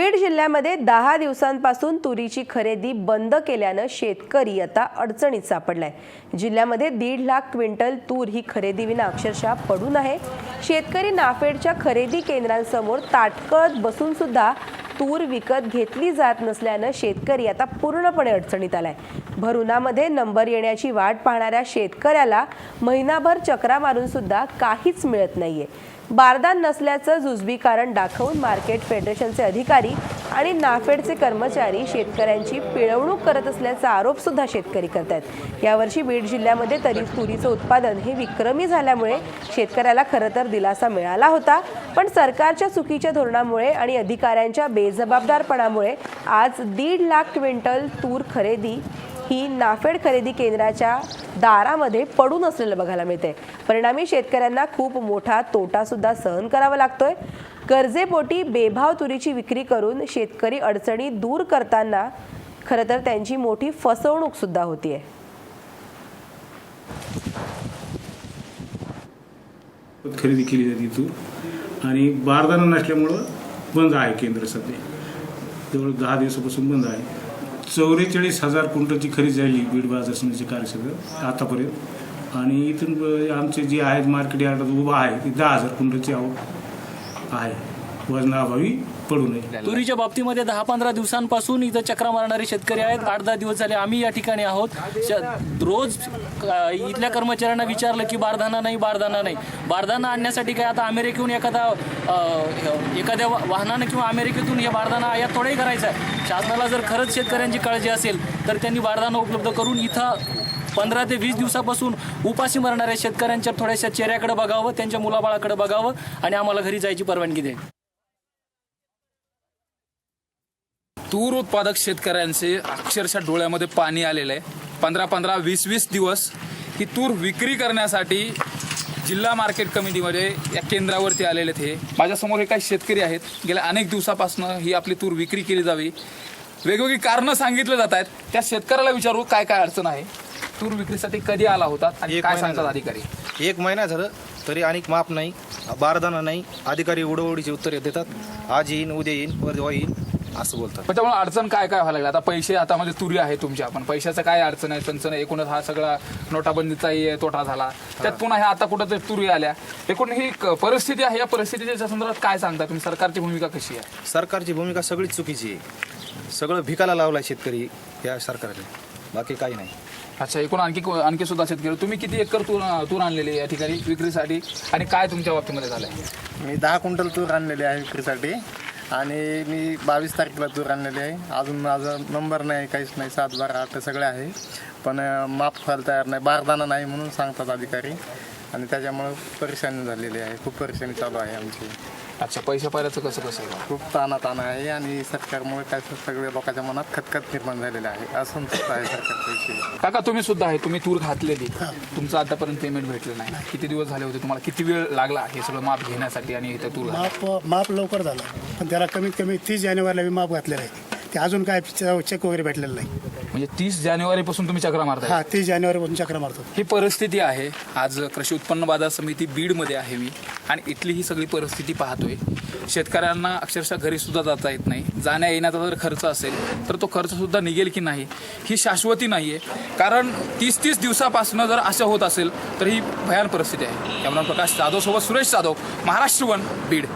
बीड जिल्ह्यामध्ये दहा दिवसांपासून तुरीची खरेदी बंद केल्यानं शेतकरी आता अडचणीत सापडलाय. जिल्ह्यामध्ये दीड लाख क्विंटल तूर ही खरेदीविना अक्षरशः पडून आहे. शेतकरी नाफेडच्या खरेदी केंद्रांसमोर ताटकळत बसून सुद्धा तूर विकत घेतली जात नसल्यानं शेतकरी आता पूर्णपणे अडचणीत आलाय. भर उन्हामध्ये नंबर येण्याची वाट पाहणाऱ्या शेतकऱ्याला महिनाभर चक्रा मारून सुद्धा काहीच मिळत नाहीये. बारदान नसल्याचं जुजबी कारण दाखवून मार्केट फेडरेशनचे अधिकारी आणि नाफेडचे कर्मचारी शेतकऱ्यांची पिळवणूक करत असल्याचा आरोप सुद्धा शेतकरी करत आहेत यावर्षी बीड जिल्ह्यामध्ये तरी तुरीचं उत्पादन हे विक्रमी झाल्यामुळे शेतकऱ्याला खरं तर दिलासा मिळाला होता पण सरकारच्या चुकीच्या धोरणामुळे आणि अधिकाऱ्यांच्या बेजबाबदारपणामुळे आज दीड लाख क्विंटल तूर खरेदी ही नाफेड खरेदी केंद्राच्या दारामध्ये पडून असलेलं बघायला मिळते परिणामी शेतकऱ्यांना खूप मोठा तोटा सुद्धा सहन करावा लागतोय. कर्जेपोटी बेभाव तुरीची विक्री करून शेतकरी अडचणी दूर करताना खरं तर त्यांची मोठी फसवणूक सुद्धा होतीये. खरेदी केली जाते तूर. आणि बारदाना नसल्यामुळं बंद आहे केंद्र सध्या. जवळ दहा दिवसापासून बंद आहे. चौवेचाळीस हजार क्विंटलची खरेदी झाली बीड बाजार समितीचे कार्यक्षेत्र आतापर्यंत. आणि इथून आमचे जे आहेत मार्केट यार्डात उभा आहे ते दहा हजार क्विंटलची आवक आहे. वजनाअभावी पडू नये. तुरीच्या बाबतीमध्ये दहा पंधरा दिवसांपासून इथं चक्रा मारणारे शेतकरी आहेत. आठ दहा दिवस झाले आम्ही या ठिकाणी आहोत. रोज इथल्या कर्मचाऱ्यांना विचारलं की बारदाना नाही बारदाना नाही. बारदाना आणण्यासाठी काय आता अमेरिकेहून एखादा एखाद्या वाहनानं किंवा अमेरिकेतून हे बारदाना आयात थोडाही करायचा आहे. शासनाला जर खरंच शेतकऱ्यांची काळजी असेल तर त्यांनी बारदाना उपलब्ध करून इथं पंधरा ते वीस दिवसापासून उपाशी मरणाऱ्या शेतकऱ्यांच्या थोड्याशा चेहऱ्याकडे बघावं त्यांच्या मुलाबाळाकडे बघावं आणि आम्हाला घरी जायची परवानगी द्यावी. तूर उत्पादक शेतकऱ्यांचे अक्षरशः डोळ्यामध्ये पाणी आलेलं आहे. पंधरा पंधरा वीस वीस दिवस ही तूर विक्री करण्यासाठी जिल्हा मार्केट कमिटीमध्ये या केंद्रावरती आलेले हे. माझ्यासमोर हे काही शेतकरी आहेत. गेल्या अनेक दिवसापासून ही आपली तूर विक्री केली जावी. वेगवेगळी कारणं सांगितले जात आहेत. त्या शेतकऱ्याला विचारू काय काय अडचण आहे. तूर विक्रीसाठी कधी आला होता आणि एक काय महिना सांगतात झाला. अधिकारी? एक महिना झालं तरी अनेक माप नाही बारदाना नाही. अधिकारी उडवडीची उत्तरे देतात. आज येईन उद्या येईन परवा येईन. असं बोलतात. पण त्यामुळे अडचण काय काय व्हायला लागली? आता पैसे आता मध्ये तुरी आहे तुमच्या पण पैशाचं काय अडचण आहे? आहे एकूणच हा सगळा नोटाबंदीचाही तोटा झाला. त्यात पुन्हा ह्या आता कुठं तरी तुरी आल्या. एकूण ही क- परिस्थिती आहे. या परिस्थितीच्या संदर्भात काय सांगता तुम्ही? सरकारची भूमिका कशी आहे? सरकारची भूमिका सगळीच चुकीची आहे. सगळं भिकाला लावलाय शेतकरी या सरकारने. बाकी काही नाही. अच्छा एकूण आणखी आणखी सुद्धा शेतकरी. तुम्ही किती एकर तूर तूर आणलेली आहे या ठिकाणी विक्रीसाठी? आणि काय तुमच्या बाबतीमध्ये झालंय? मी दहा क्विंटल तूर आणलेली आहे विक्रीसाठी. आणि मी बावीस तारखेला दूर आणलेली आहे. अजून माझा नंबर नाही काहीच नाही. सात बारा आठ सगळे आहे. पण माफ व्हायला तयार नाही. बारदाना नाही म्हणून सांगतात अधिकारी. आणि त्याच्यामुळं परेशानी झालेली आहे. खूप परेशानी चालू आहे आमची. अच्छा पैसे पाहिल्याचं कसं कसं आहे? खूप ताना ताना आहे आणि सरकारमुळे काय सगळ्या लोकांच्या मनात खतखत निर्माण झालेलं आहे. असंतुष्ट आहे सरकारविषयी काका तुम्ही सुद्धा आहे तुम्ही तूर घातलेली. तुमचं आतापर्यंत पेमेंट भेटलं नाही. किती दिवस झाले होते? तुम्हाला किती वेळ लागला हे सगळं माप घेण्यासाठी आणि इथं तूर? माप माप लवकर झालं. पण त्याला कमीत कमी तीस जानेवारीला मी माप घातलेलं आहे. ते अजून काय चेक वगैरे भेटलेलं नाही. म्हणजे तीस जानेवारीपासून तुम्ही चक्रा मारताय. हा तीस जानेवारीपासून चक्र मारतो. ही परिस्थिती आहे. आज कृषी उत्पन्न बाजार समिती बीडमध्ये आहे मी आणि इथली ही सगळी परिस्थिती पाहतोय. शेतकऱ्यांना अक्षरशः घरी सुद्धा जाता येत नाही. जाण्या येण्याचा जर खर्च असेल तर तो खर्च सुद्धा निघेल की नाही ही शाश्वती नाही आहे कारण तीस तीस दिवसापासून जर असं होत असेल तर ही भयान परिस्थिती आहे. त्यामुळे प्रकाश जाधव सोबत सुरेश जाधव महाराष्ट्र वन बीड.